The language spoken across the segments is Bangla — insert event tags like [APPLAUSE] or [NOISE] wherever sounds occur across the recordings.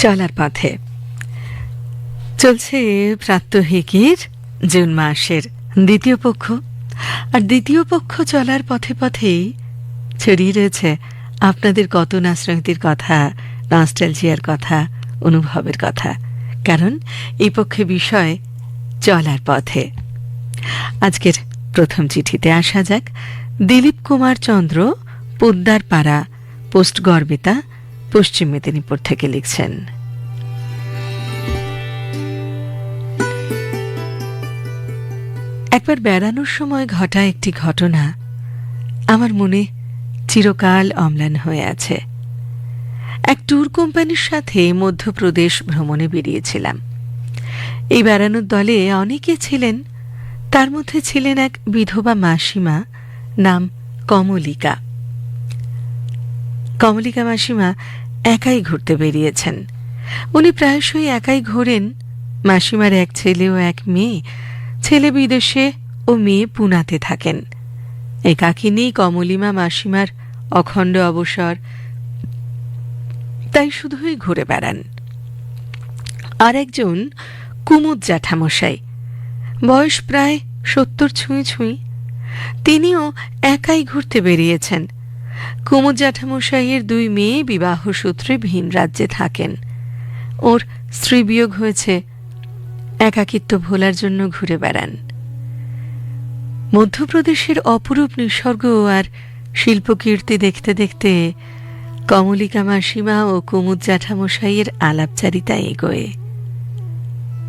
চলার পথে। চলছে প্রাত্যহিকের জুন মাসের দ্বিতীয় পক্ষ। আর দ্বিতীয় পক্ষ চলার পথে পথেই ছড়িয়ে রয়েছে আপনাদের কত নাস্মৃতির কথা নস্টালজিয়ার কথা, অনুভবের কথা। কারণ এই পক্ষে বিষয় চলার পথে। আজকের প্রথম চিঠিতে আসা যাক। দিলীপ কুমার চন্দ্র পোদ্দার পাড়া পোস্ট গর্বিতা পশ্চিম মেদিনীপুর থেকে লিখছেন। একবার বেড়ানোর সময় ঘটা একটি ঘটনা আমার মনে চিরকাল অম্লান হয়ে আছে। এক ট্যুর কোম্পানির সাথে মধ্যপ্রদেশ ভ্রমণে বেরিয়েছিলাম। এই বেড়ানোর দলে অনেকে ছিলেন, তার মধ্যে ছিলেন এক বিধবা মাসিমা নাম কমলিকা। কমলিকা মাসিমা একাই ঘুরতে বেরিয়েছেন। উনি প্রায়শই একাই ঘোরেন। মাসিমার এক ছেলে ও এক মেয়ে, ছেলে বিদেশে ও মেয়ে পুনাতে থাকেন। একাকিনী কমলিমা, মাসিমার অখণ্ড অবসর, তাই শুধুই ঘুরে বেড়ান। আর একজন কুমুদ জ্যাঠামশাই, বয়স প্রায় সত্তর ছুঁই ছুঁই, তিনিও একাই ঘুরতে বেরিয়েছেন। কুমুদ জ্যাঠামশাইয়ের দুই মেয়ে বিবাহ সূত্রে ভিন রাজ্যে থাকেন। ওর স্ত্রী বিয়োগ হয়েছে, একাকিত্ব ভোলার জন্য ঘুরে বেড়ান। মধ্যপ্রদেশের অপরূপ নিসর্গ আর শিল্পকীর্তি দেখতে দেখতে কমলিকা মাসিমা ও কুমুদ জ্যাঠামশাইয়ের আলাপচারিতা এগোয়।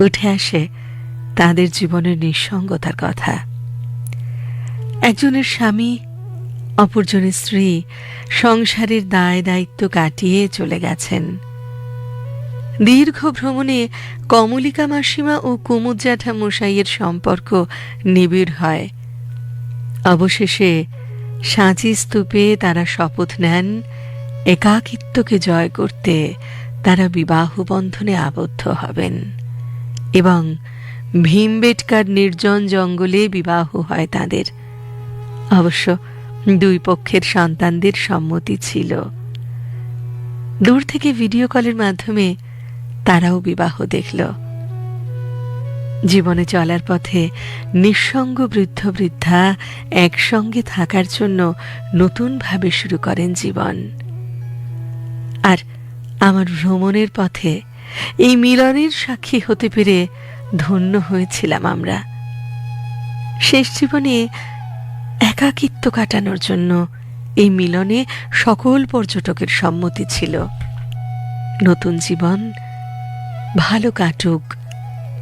উঠে আসে তাদের জীবনের নিঃসঙ্গতার কথা। একজনের স্বামী অপরজনের স্ত্রী সংসারের দায় দায়িত্ব কাটিয়ে চলে গেছেন। দীর্ঘ ভ্রমণে কমলিকা মাসিমা ও কুমুদ জ্যাঠা মশাইয়ের সম্পর্ক নিবিড় হয়। অবশেষে সাঁচি স্তূপে তারা শপথ নেন, একাকিত্বকে জয় করতে তারা বিবাহ বন্ধনে আবদ্ধ হবেন এবং ভীমবেটকার নির্জন জঙ্গলে বিবাহ হয় তাদের। অবশ্য দুই পক্ষের সন্তানদের সম্মতি ছিল। দূর থেকে ভিডিও কলের মাধ্যমে তারাও বিবাহ দেখল। জীবনে চলার পথে নিঃসঙ্গ বৃদ্ধ বৃদ্ধা একসঙ্গে থাকার জন্য নতুনভাবে শুরু করেন জীবন। আর আমার ভ্রমণের পথে এই মিলনের সাক্ষী হতে পেরে ধন্য হয়েছিলাম আমরা। শেষ জীবনে একাকিত্ব কাটানোর জন্য এই মিলনে সকল পর্যটকের সম্মতি ছিল। নতুন জীবন, ভালো কাটুক,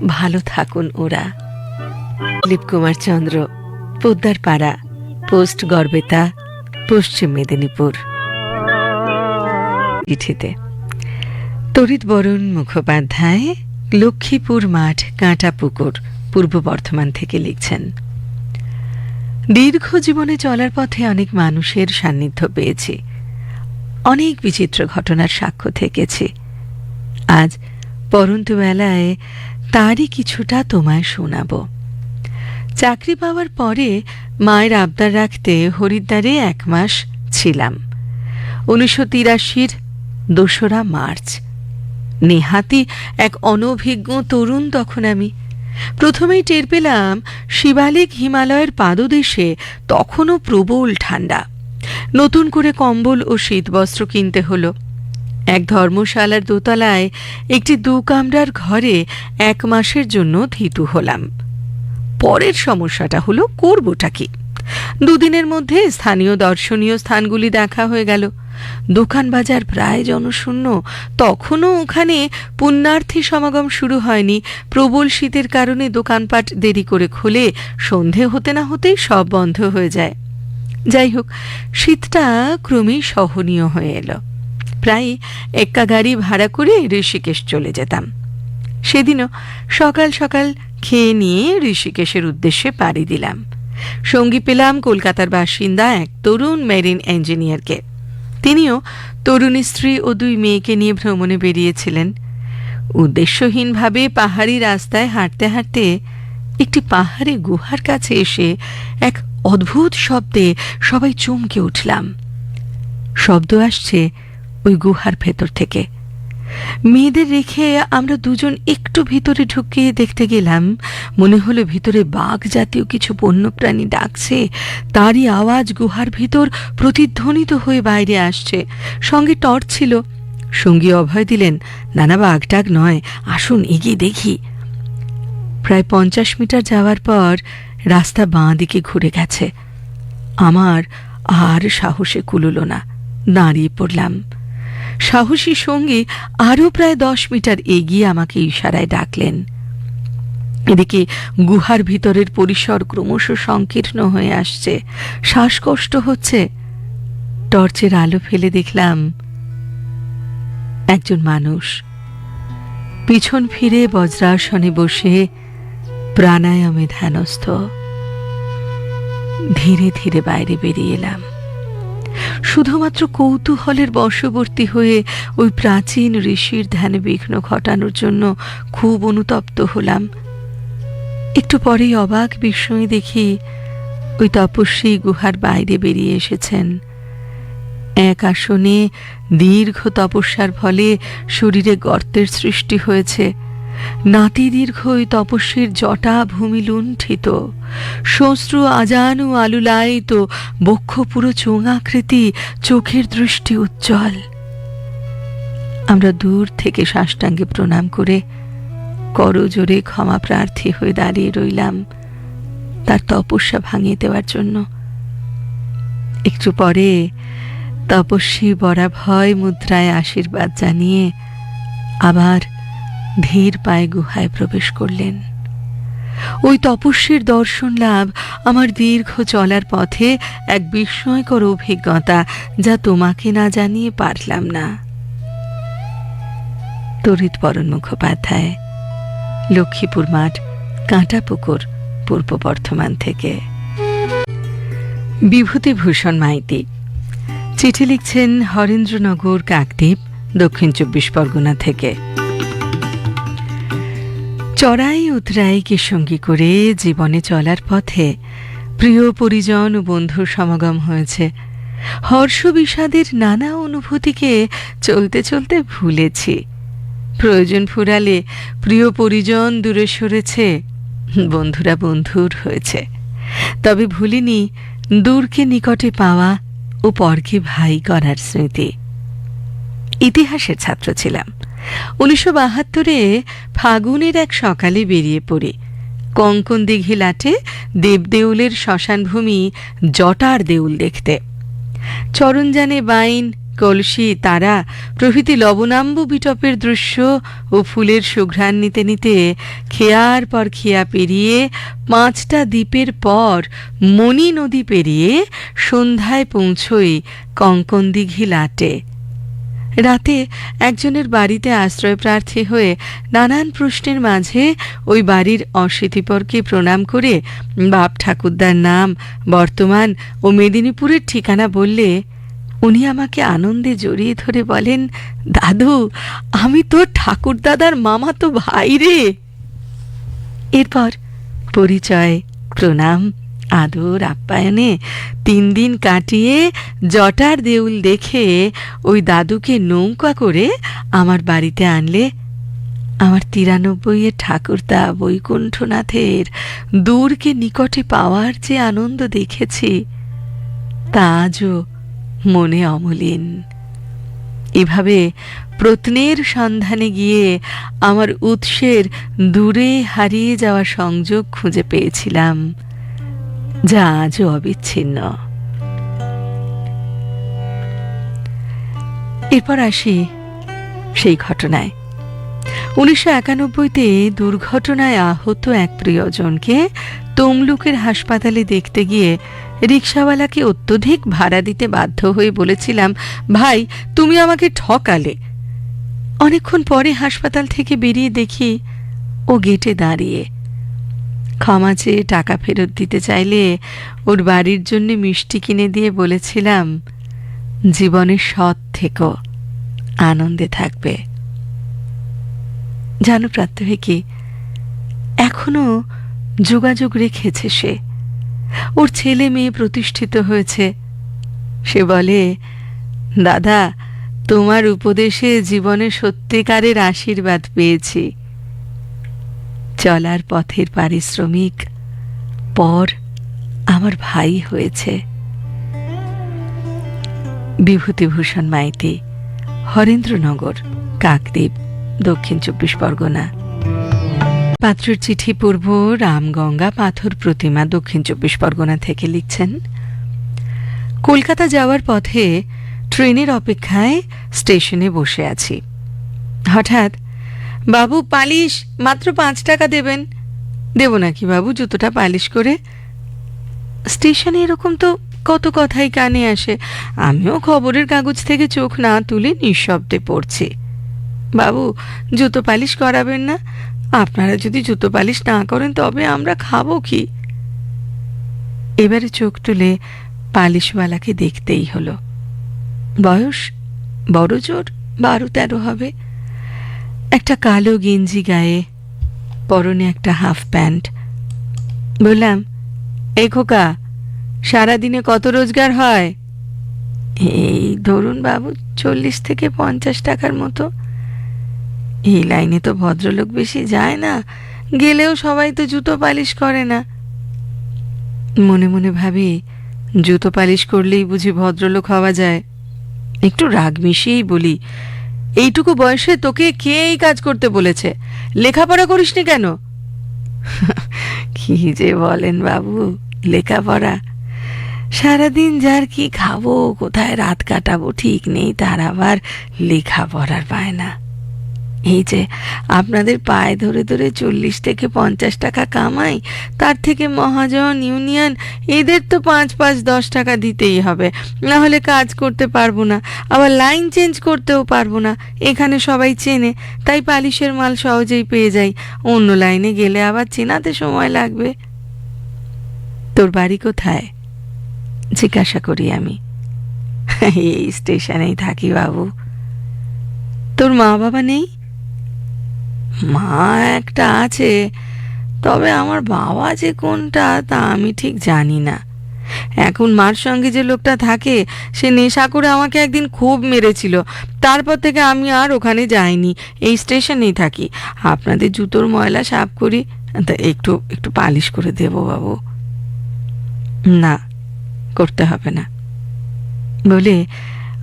ভালো থাকুন ওরা। দিলীপ কুমার চন্দ্র, পোদ্দার পাড়া, পোস্ট গর্বেতা পশ্চিম মেদিনীপুর। চিঠিতে, তরিত বরুণ মুখোপাধ্যায়, লক্ষ্মীপুর মাঠ কাঁটা পুকুর পূর্ব বর্ধমান থেকে লিখছেন। দীর্ঘ জীবনে চলার পথে অনেক মানুষের সান্নিধ্য পেয়েছি। অনেক বিচিত্র ঘটনার সাক্ষ্য থেকেছি। আজ পরন্তু বেলায় তারই কিছুটা তোমায় শোনাব। চাকরি পাওয়ার পরে মায়ের আবদার রাখতে হরিদ্বারে এক মাস ছিলাম। উনিশশো তিরাশির দোসরা মার্চ। নেহাতি এক অনভিজ্ঞ তরুণ তখন আমি প্রথমেই টের পেলাম শিবালিক হিমালয়ের পাদদেশে তখনও প্রবল ঠান্ডা। নতুন করে কম্বল ও শীতবস্ত্র কিনতে হলো। এক ধর্মশালার দোতলায় একটি দু কামরার ঘরে এক মাসের জন্য থিতু হলাম। পরের সমস্যাটা হলো করবোটা কি? দুদিনের মধ্যে স্থানীয় দর্শনীয় স্থানগুলি দেখা হয়ে গেল। দোকান বাজার প্রায় জনশূন্য। তখনও ওখানে পুণ্যার্থী সমাগম শুরু হয়নি। প্রবল শীতের কারণে দোকানপাট দেরি করে খোলে, সন্ধে হতে না হতেই সব বন্ধ হয়ে যায়। যাই হোক, শীতটা ক্রমেই সহনীয় হয়ে এলো। প্রায় এক্কা গাড়ি ভাড়া করে ঋষিকেশ চলে যেতাম। সেদিনও সকাল সকাল খেয়ে নিয়ে ঋষিকেশের উদ্দেশ্যে পাড়ি দিলাম। সঙ্গী পেলাম কলকাতার বাসিন্দা এক তরুণ মেরিন ইঞ্জিনিয়ারকে। তিনিও তরুণী স্ত্রী ও দুই মেয়েকে নিয়ে ভ্রমণে বেরিয়েছিলেন। উদ্দেশ্যহীনভাবে পাহাড়ি রাস্তায় হাঁটতে হাঁটতে একটি পাহাড়ি গুহার কাছে এসে এক অদ্ভুত শব্দে সবাই চমকে উঠলাম। শব্দ আসছে ওই গুহার ভেতর থেকে। মেয়েদের রেখে আমরা দুজন একটু ভিতরে ঢুকে দেখতে গেলাম। মনে হলো ভিতরে বাঘ জাতীয় কিছু বন্যপ্রাণী ডাকছে। তারই আওয়াজ গুহার ভিতর প্রতিধ্বনিত হয়ে বাইরে আসছে। সঙ্গে টর্চ ছিল। সঙ্গী অভয় দিলেন নানা বাঘ টাক নয়, আসুন, এগিয়ে দেখি। প্রায় পঞ্চাশ মিটার যাওয়ার পর রাস্তা বাঁ দিকে ঘুরে গেছে। আমার আর সাহসে কুলুলো না, দাঁড়িয়ে পড়লাম। সাহসী সঙ্গী আরও প্রায় দশ মিটার এগিয়ে আমাকে ইশারায় ডাকলেন। এদিকে গুহার ভিতরের পরিসর ক্রমশ সংকীর্ণ হয়ে আসছে। শ্বাসকষ্ট হচ্ছে। টর্চের আলো ফেলে দেখলাম একজন মানুষ। পিছন ফিরে বজ্রাসনে বসে প্রাণায়ামে ধ্যানস্থ। ধীরে ধীরে বাইরে বেরিয়ে এলাম। শুধুমাত্র কৌতূহলের বশবর্তী হয়ে ওই প্রাচীন ঋষির ধ্যানে বিঘ্ন ঘটানোর জন্য খুব অনুতপ্ত হলাম। একটু পরেই অবাক বিস্ময়ে দেখি ওই তপস্বী গুহার বাইরে বেরিয়ে এসেছেন। এক আসনে দীর্ঘ তপস্যার ফলে শরীরে গর্তের সৃষ্টি হয়েছে। নাতি দীর্ঘ ওই তপস্বীর জটা ভূমি লুণ্ঠিত। শ্বশ্রু আজানু আলুলায়িত, বক্ষ পুরো চোঙাকৃতি, চোখের দৃষ্টি উজ্জ্বল। আমরা দূর থেকে সাষ্টাঙ্গে প্রণাম করে করজোরে ক্ষমা প্রার্থী হয়ে দাঁড়িয়ে রইলাম তার তপস্যা ভাঙিয়ে দেওয়ার জন্য। একটু পরে তপস্বী বরাভয় মুদ্রায় আশীর্বাদ জানিয়ে আবার ধীর পায়ে গুহায় প্রবেশ করলেন। ওই তপস্বীর দর্শন লাভ আমার দীর্ঘ চলার পথে এক বিস্ময়কর অভিজ্ঞতা যা তোমাকে না জানিয়ে পারলাম না। তরিত বরণ মুখোপাধ্যায়, লক্ষ্মীপুর মাঠ, কাঁটাপুকুর, পূর্ব বর্ধমান থেকে। বিভূতিভূষণ মাইতি, চিঠি লিখছেন হরেন্দ্রনগর কাকদ্বীপ, দক্ষিণ চব্বিশ পরগনা থেকে। চড়াই উতরাইকে সঙ্গী করে জীবনে চলার পথে প্রিয় পরিজন ও বন্ধুর সমাগম হয়েছে। হর্ষ বিষাদের নানা অনুভূতিকে চলতে চলতে ভুলেছি। প্রয়োজন ফুরালে প্রিয় পরিজন দূরে সরেছে, বন্ধুরা বন্ধুর হয়েছে। তবে ভুলিনি দূরকে নিকটে পাওয়া ও পরকে ভাই করার স্মৃতি। ইতিহাসের ছাত্র ছিলাম। উনিশশো বাহাত্তরে ফাগুনের এক সকালে বেরিয়ে পড়ি। কঙ্কন দিঘি লাটে দেবদেউলের শ্মশানভূমি জটার দেউল দেখতে। চরণজানে বাইন, কলসি, তারা প্রভৃতি লবণাম্ব বিটপের দৃশ্য ও ফুলের সুঘ্রাণ নিতে নিতে খেয়ার পর খেয়া পেরিয়ে পাঁচটা দ্বীপের পর মণি নদী পেরিয়ে সন্ধ্যায় পৌঁছই কঙ্কন দিঘি লাটে। রাতে একজনের বাড়িতে আশ্রয় প্রার্থী হয়ে নানান প্রশ্নের মাঝে ওই বাড়ির অস্মৃতিপরকে প্রণাম করে বাপ ঠাকুরদার নাম, বর্তমান ও মেদিনীপুরের ঠিকানা বললে, উনি আমাকে আনন্দে জড়িয়ে ধরে বলেন, দাদু, আমি তো ঠাকুরদাদার মামা তো ভাই রে। এরপর পরিচয়, প্রণাম। আদর আপ্যায়নে তিন দিন কাটিয়ে জটার দেউল দেখে ওই দাদুকে নৌকা করে আমার বাড়িতে আনলে। আমার তিরানব্বইয়ের ঠাকুরদা বৈকুণ্ঠনাথের দূরকে নিকটে পাওয়ার যে আনন্দ দেখেছি, তা আজও মনে অমলিন। এভাবে প্রত্নের সন্ধানে গিয়ে আমার উৎসের দূরে হারিয়ে যাওয়া সংযোগ খুঁজে পেয়েছিলাম। যা আজও অবিচ্ছিন্ন। এরপর আসি সেই ঘটনায়। উনিশশো একানব্বইতে দুর্ঘটনায় আহত এক প্রিয়জনকে তমলুকের হাসপাতালে দেখতে গিয়ে রিক্সাওয়ালাকে অত্যধিক ভাড়া দিতে বাধ্য হয়ে বলেছিলাম, ভাই, তুমি আমাকে ঠকালে। অনেকক্ষণ পরে হাসপাতাল থেকে বেরিয়ে দেখি ও গেটে দাঁড়িয়ে ক্ষমা চেয়ে টাকা ফেরত দিতে চাইলে ওর বাড়ির জন্য মিষ্টি কিনে দিয়ে বলেছিলাম জীবনে সৎ থেকো, আনন্দে থাকবে। জানো প্রাত্যহিকী, এখনও যোগাযোগ রেখেছে সে। ওর ছেলে মেয়ে প্রতিষ্ঠিত হয়েছে। সে বলে, দাদা, তোমার উপদেশে জীবনে সত্যিকারের আশীর্বাদ পেয়েছি। চলার পথের পারিশ্রমিক পর আমার ভাই হয়েছে। বিভূতিভূষণ মাইতি, হরেন্দ্রনগর, কাকদ্বীপ, দক্ষিণ চব্বিশ পরগনা। পাত্রর চিঠি পূর্ব রামগঙ্গা পাথর প্রতিমা দক্ষিণ চব্বিশ পরগনা থেকে লিখছেন, কলকাতা যাওয়ার পথে ট্রেনের অপেক্ষায় স্টেশনে বসে আছি। হঠাৎ বাবু, পালিশ। মাত্র পাঁচ টাকা দেবেন। দেব নাকি বাবু, জুতোটা পালিশ করে? স্টেশনে এরকম তো কত কথাই কানে আসে। আমিও খবরের কাগজ থেকে চোখ না তুলে নিঃশব্দে পড়ছি। বাবু, জুতো পালিশ করাবেন না? আপনারা যদি জুতো পালিশ না করেন, তবে আমরা খাব কি? এবারে চোখ তুলে পালিশওয়ালাকে দেখতেই হলো। বয়স বড় জোর, বারো তেরো হবে। একটা কালো গেঞ্জি গায়ে, পরনে একটা হাফ প্যান্ট। বললাম এই খোকা, সারাদিনে কত রোজগার হয়? এই ধরুন বাবু, চল্লিশ থেকে পঞ্চাশ টাকার মতো। এই লাইনে তো ভদ্রলোক বেশি যায় না, গেলেও সবাই তো জুতো পালিশ করে না। মনে মনে ভাবি, জুতো পালিশ করলেই বুঝি ভদ্রলোক হওয়া যায়। একটু রাগ মিশিয়েই বলি এইটুকু বয়সে তোকে কে এই কাজ করতে বলেছে? লেখাপড়া করিসনি কেন? [LAUGHS] কি যে বলেন বাবু, লেখাপড়া। সারাদিন যার কি খাব, কোথায় রাত কাটাবো, ঠিক নেই, তার আবার লেখাপড়ার পায় না। এই যে, আপনাদের পায়ে ধরে ধরে চল্লিশ থেকে পঞ্চাশ টাকা কামাই, তার থেকে মহাজন, ইউনিয়ন, এদের তো পাঁচ পাঁচ দশ টাকা দিতেই হবে। না হলে কাজ করতে পারব না, আবার লাইন চেঞ্জ করতেও পারব না। এখানে সবাই চেনে, তাই পালিশের মাল সহজেই পেয়ে যাই। অন্য লাইনে গেলে আবার চেনাতে সময় লাগবে। তোর বাড়ি কোথায়? জিজ্ঞাসা করি আমি। এই স্টেশনেই থাকি বাবু। তোর মা বাবা নেই? মা একটা আছে, তবে আমার বাবা যে কোনটা তা আমি ঠিক জানি না। এখন মার সঙ্গে যে লোকটা থাকে, সে নেশা করে আমাকে একদিন খুব মেরেছিল। তারপর থেকে আমি আর ওখানে যাইনি, এই স্টেশনেই থাকি। আপনাদের জুতোর ময়লা সাফ করি, তা একটু একটু পালিশ করে দেব বাবু। না, করতে হবে না। বলে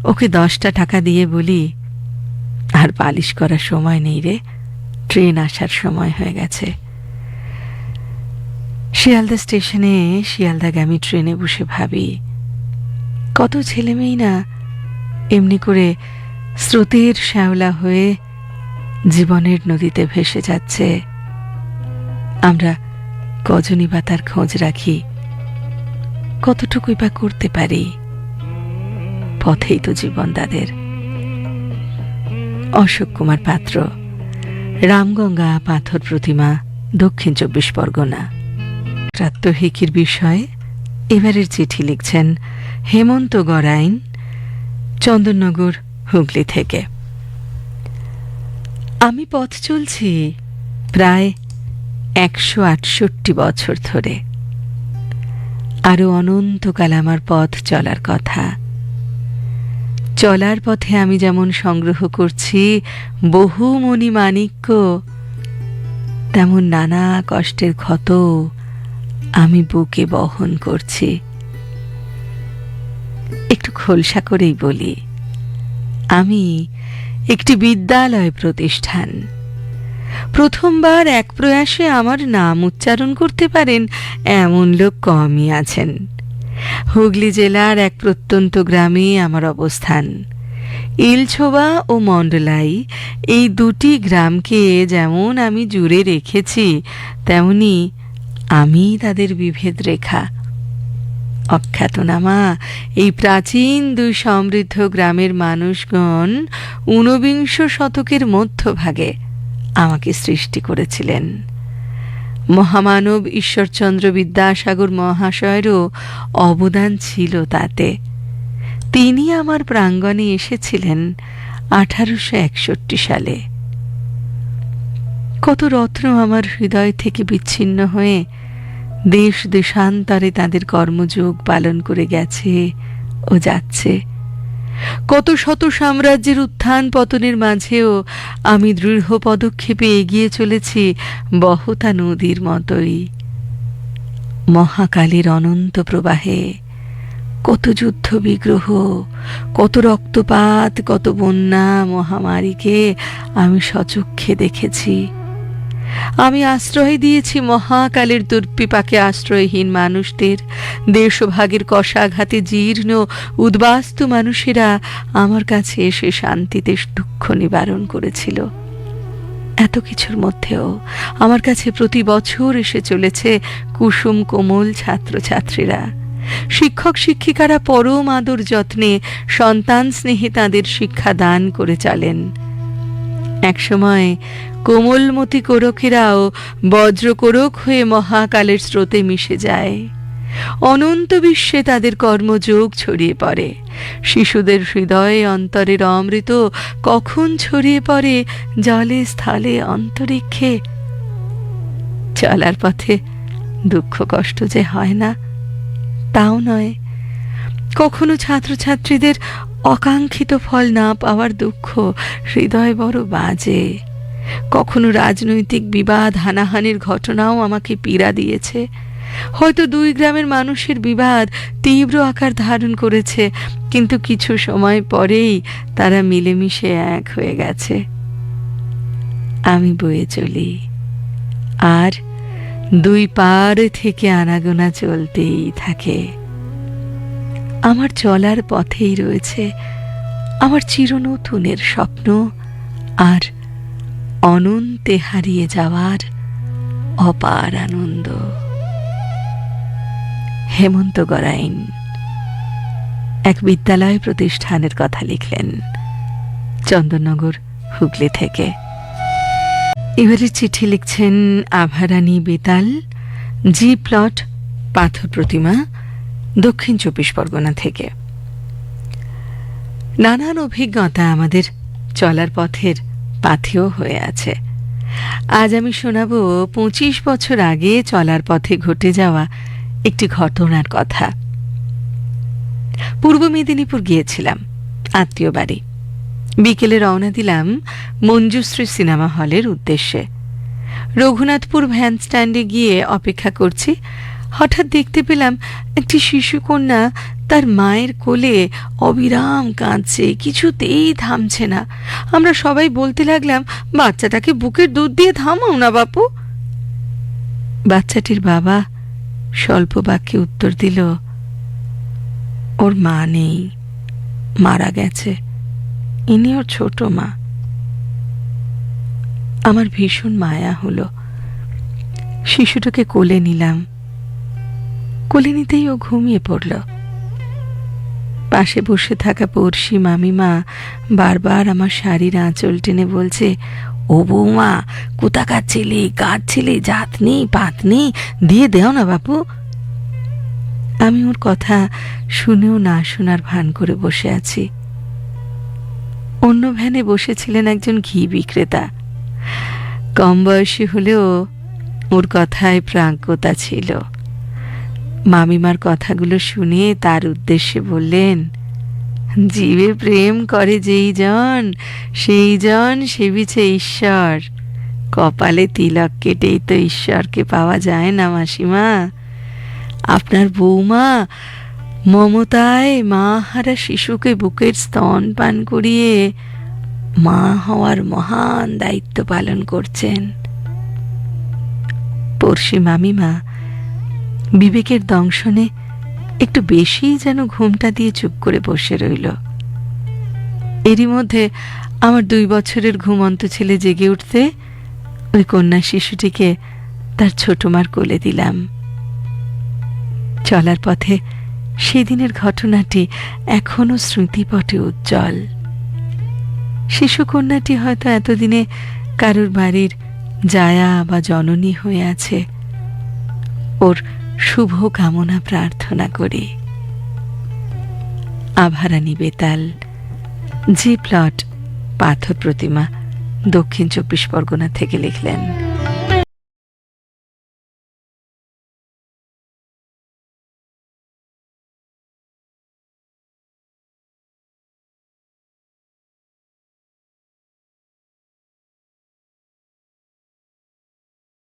ওকে দশটা টাকা দিয়ে বলি, আর পালিশ করার সময় নেই রে। ট্রেন আসার সময় হয়ে গেছে। শিয়ালদা স্টেশনে শিয়ালদাগামী ট্রেনে বসে ভাবি, কত ছেলে মেয়ে না এমনি করে স্রোতের শ্যাওলা হয়ে জীবনের নদীতে ভেসে যাচ্ছে। আমরা কজনী বা তার খোঁজ রাখি, কতটুকুই বা করতে পারি, পথেই তো জীবন তাদের। অশোক কুমার পাত্র রামগঙ্গা পাথর প্রতিমা, দক্ষিণ চব্বিশ পরগনা। প্রাত্যহিকির বিষয়ে এবারের চিঠি লিখছেন হেমন্ত গড়াইন, চন্দননগর, হুগলি থেকে। আমি পথ চলছি প্রায় একশো আটষট্টি বছর ধরে। আরও অনন্তকাল আমার পথ চলার কথা। চলার পথে আমি যেমন সংগ্রহ করছি, বহু মণি মাণিক্য, তেমন নানা কষ্টের ক্ষত আমি বুকে বহন করছি। একটু খোলসা করেই বলি, আমি একটি বিদ্যালয় প্রতিষ্ঠান। প্রথমবার এক প্রয়াসে আমার নাম উচ্চারণ করতে পারেন এমন লোক কমই আছেন। হুগলি জেলার এক প্রত্যন্ত গ্রামে আমার অবস্থান। ইলছোবা ও মণ্ডলাই এই দুটি গ্রামকে যেমন আমি জুড়ে রেখেছি, তেমনি আমি তাদের বিভেদ রেখা। অখ্যাতনামা, এই প্রাচীন দুই সমৃদ্ধ গ্রামের মানুষগণ ঊনবিংশ শতকের মধ্যভাগে আমাকে সৃষ্টি করেছিলেন। মহামানব ঈশ্বরচন্দ্র বিদ্যাসাগর মহাশয়েরও অবদান ছিল তাতে। তিনি আমার প্রাঙ্গণে এসেছিলেন আঠারোশো একষট্টি সালে। কত রত্ন আমার হৃদয় থেকে বিচ্ছিন্ন হয়ে দেশ দেশান্তরে তাদের কর্মযোগ পালন করে গেছে ও যাচ্ছে। কত শত সাম্রাজ্যের উত্থান পতনের মাঝেও আমি দৃঢ় পদক্ষেপে এগিয়ে চলেছি বহতা নদীর মতোই। মহাকালের অনন্ত প্রবাহে কত যুদ্ধ বিগ্রহ, কত রক্তপাত, কত বন্যা মহামারীকে আমি সচক্ষে দেখেছি। আমি আশ্রয় দিয়েছি মহাকালের দুর্বিপাকে আশ্রয়হীন মানুষদের। দেশভাগের কষাঘাতে জীর্ণ, উদ্বাস্তু মানুষেরা আমার কাছে এসে শান্তিতে দুঃখ নিবারণ করেছিল। এত কিছুর মধ্যেও আমার কাছে প্রতি বছর এসে চলেছে কুসুম কোমল ছাত্রছাত্রীরা। শিক্ষক শিক্ষিকারা পরম আদর যত্নে সন্তান স্নেহে তাদের শিক্ষা দান করে চলেন। একসময় কোমলমতি কোরকেরাও বজ্রকোরক হয়ে মহাকালের স্রোতে মিশে যায়। অনন্ত বিশ্বে তাদের কর্মযোগ ছড়িয়ে পড়ে। শিশুদের হৃদয়ে অন্তরের অমৃত কখন ছড়িয়ে পড়ে, জলে স্থলে অন্তরিক্ষে? চলার পথে দুঃখ কষ্ট যে হয় না, তাও নয়। কখনো ছাত্রছাত্রীদের অকাঙ্ক্ষিত ফল না পাওয়ার দুঃখ হৃদয় বড় বাজে। কখনো রাজনৈতিক বিবাদ, হানাহানির ঘটনাও আমাকে পীড়া দিয়েছে। হয়তো দুই গ্রামের মানুষের বিবাদ তীব্র আকার ধারণ করেছে, কিন্তু কিছু সময় পরেই তারা মিলেমিশে এক হয়ে গেছে। আমি বয়ে চলি। আর দুই পার থেকে আনাগোনা চলতেই থাকে। আমার চলার পথেই রয়েছে আমার চিরনতুনের স্বপ্ন আর অনন্তে হারিয়ে যাওয়ার অপার আনন্দ। হেমন্ত গরাইন এক বিদ্যালয় প্রতিষ্ঠানের কথা লিখলেন চন্দননগর হুগলি থেকে। এবারে চিঠি লিখছেন আভারানী বেতাল, জি প্লট, পাথর প্রতিমা, দক্ষিণ চব্বিশ পরগনা থেকে। নানান অভিজ্ঞতা আমাদের চলার পথের পাথেও হয়ে আছে। আজ আমি শোনাব পঁচিশ বছর আগে চলার পথে ঘটে যাওয়া একটি ঘটনার কথা। পূর্ব মেদিনীপুর গিয়েছিলাম, আত্মীয় বাড়ি। বিকেলে রওনা দিলাম মঞ্জুশ্রী সিনেমা হলের উদ্দেশ্যে। রঘুনাথপুর ভ্যান স্ট্যান্ডে গিয়ে অপেক্ষা করছি হঠাৎ দেখতে পেলাম একটি শিশুকন্যা তার মায়ের কোলে অবিরাম কাঁদছে, কিছুতেই থামছে না। আমরা সবাই বলতে লাগলাম, বাচ্চাটাকে বুকের দুধ দিয়ে থামাও না বাপু। বাচ্চাটির বাবা স্বল্প বাক্যে উত্তর দিল, ওর মা নেই, মারা গেছে। ইনি ওর ছোট মা। আমার ভীষণ মায়া হলো। শিশুটাকে কোলে নিলাম। কোলে নিতেই ও ঘুমিয়ে পড়ল। পাশে বসে থাকা পড়শি মামিমা বারবার আমার শাড়ির আঁচল টেনে বলছে, ও বৌমা, কোথাকার ছেলে, কার নেই, পাত নেই, দিয়ে দেও না বাপু। আমি ওর কথা শুনেও না শোনার ভান করে বসে আছি। অন্য ভ্যানে বসেছিলেন একজন ঘি বিক্রেতা। কম বয়সী হলেও ওর কথায় প্রাজ্ঞতা ছিল। মামিমার কথাগুলো শুনে তার উদ্দেশ্যে বললেন, জীবে প্রেম করে যেই জন, সেই জন সেবিছে ঈশ্বর। কপালে তিলক কেটেই তো ঈশ্বরকে পাওয়া যায় না মাসিমা। আপনার বৌমা মমতায় মা হারা শিশুকে বুকের স্তন পান করিয়ে মা হওয়ার মহান দায়িত্ব পালন করছেন। পড়শি মামিমা বিবেকের দংশনে একটু বেশি যেন ঘুমটা দিয়ে চুপ করে বসে রইল। এরই মধ্যে আমার দুই বছরের ঘুমন্ত ছেলে জেগে উঠতে ওই কন্যা শিশুটিকে তার ছোট মার কোলে দিলাম। চলার পথে সেদিনের ঘটনাটি এখনও স্মৃতিপটে উজ্জ্বল। শিশু কন্যাটি হয়তো এতদিনে কারোর বাড়ির জায়া বা জননী হয়ে আছে। ওর শুভ কামনা প্রার্থনা করি। আভারানী বেতাল জি প্লট পাথর প্রতিমা দক্ষিণ চব্বিশ পরগনা থেকে লিখলেন।